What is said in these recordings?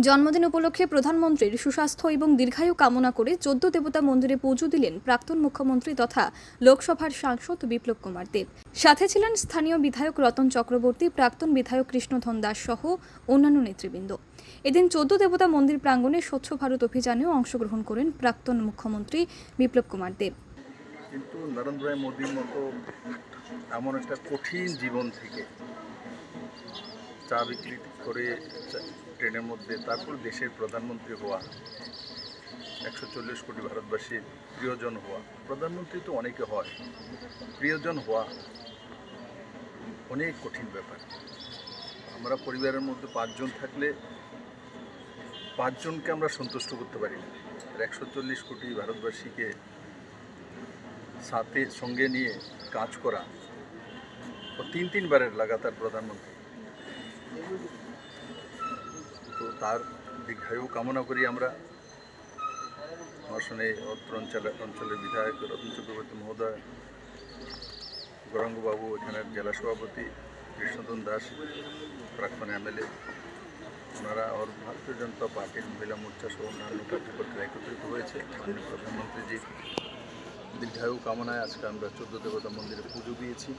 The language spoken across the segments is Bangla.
জন্মদিন উপলক্ষে প্রধানমন্ত্রীর সুস্বাস্থ্য এবং দীর্ঘায়ু কামনা করে চোদ্দ দেবতা মন্দিরে পুজো দিলেন প্রাক্তন মুখ্যমন্ত্রী তথা লোকসভার সাংসদ বিপ্লব কুমার দেব। সাথে ছিলেন স্থানীয় বিধায়ক রতন চক্রবর্তী, প্রাক্তন বিধায়ক কৃষ্ণধন দাস সহ অন্যান্য নেতৃবৃন্দ। এদিন চোদ্দ দেবতা মন্দির প্রাঙ্গণে স্বচ্ছ ভারত অভিযানেও অংশগ্রহণ করেন প্রাক্তন মুখ্যমন্ত্রী বিপ্লব কুমার দেব। কিন্তু নরেন্দ্র মোদীর মতো এমন একটা কঠিন জীবন থেকে চা বিক্রি করে ট্রেনের মধ্যে, তারপর দেশের প্রধানমন্ত্রী হওয়া, একশো চল্লিশ কোটি ভারতবাসীর প্রিয়জন হওয়া। প্রধানমন্ত্রী তো অনেকে হয়, প্রিয়জন হওয়া অনেক কঠিন ব্যাপার। আমরা পরিবারের মধ্যে পাঁচজন থাকলে পাঁচজনকে আমরা সন্তুষ্ট করতে পারি না। একশো চল্লিশ কোটি ভারতবাসীকে সাথে, সঙ্গে নিয়ে কাজ করা, ও তিন তিনবারের লাগাতার প্রধানমন্ত্রী তো তার দীর্ঘায়ু কামনা করি আমরা। সঙ্গে অত্র অঞ্চলের অঞ্চলের বিধায়ক রতন চক্রবর্তী মহোদয়, গৌরাঙ্গবাবু এখানের জেলা সভাপতি কৃষ্ণদন দাস, প্রাক্তন এমএলএ, ওনারা ওর ভারতীয় জনতা পার্টির মহিলা মোর্চা সহ অন্যান্য কার্যকর্তারা একত্রিত হয়েছে। মাননীয় প্রধানমন্ত্রীজির দীর্ঘায়ু কামনায় আজকে আমরা চোদ্দ দেবতা মন্দিরে পুজো দিয়েছি।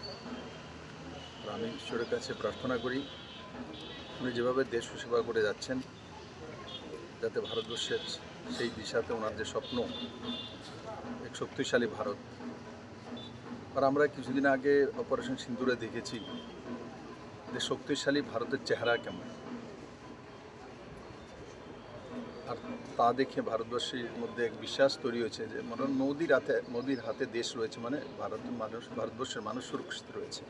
আর আমি ঈশ্বরের কাছে প্রার্থনা করি উনি যেভাবে দেশ সেবা করে যাচ্ছেন, যাতে ভারতবর্ষের সেই দিশাতে ওনার যে স্বপ্ন, এক শক্তিশালী ভারত। আর আমরা কিছুদিন আগে অপারেশন সিন্দুরে দেখেছি যে শক্তিশালী ভারতের চেহারা কেমন। আর তা দেখে ভারতবর্ষের মধ্যে এক বিশ্বাস তৈরি হয়েছে যে মনে মোদির হাতে মোদির হাতে দেশ রয়েছে মানে ভারতের মানুষ, ভারতবর্ষের মানুষ সুরক্ষিত রয়েছে।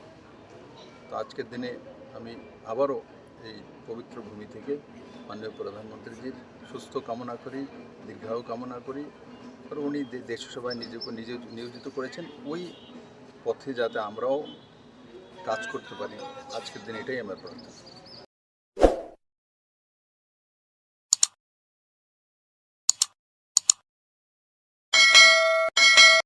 তো আজকের দিনে আমি আবারও এই পবিত্র ভূমি থেকে মাননীয় প্রধানমন্ত্রীজির সুস্থ কামনা করি, দীর্ঘায়ু কামনা করি। আর উনি দেশসভায় নিজেকে, নিজে, নিয়োজিত করেছেন। ওই পথে যাতে আমরাও কাজ করতে পারি। আজকের দিন এটাই আমার প্রার্থনা।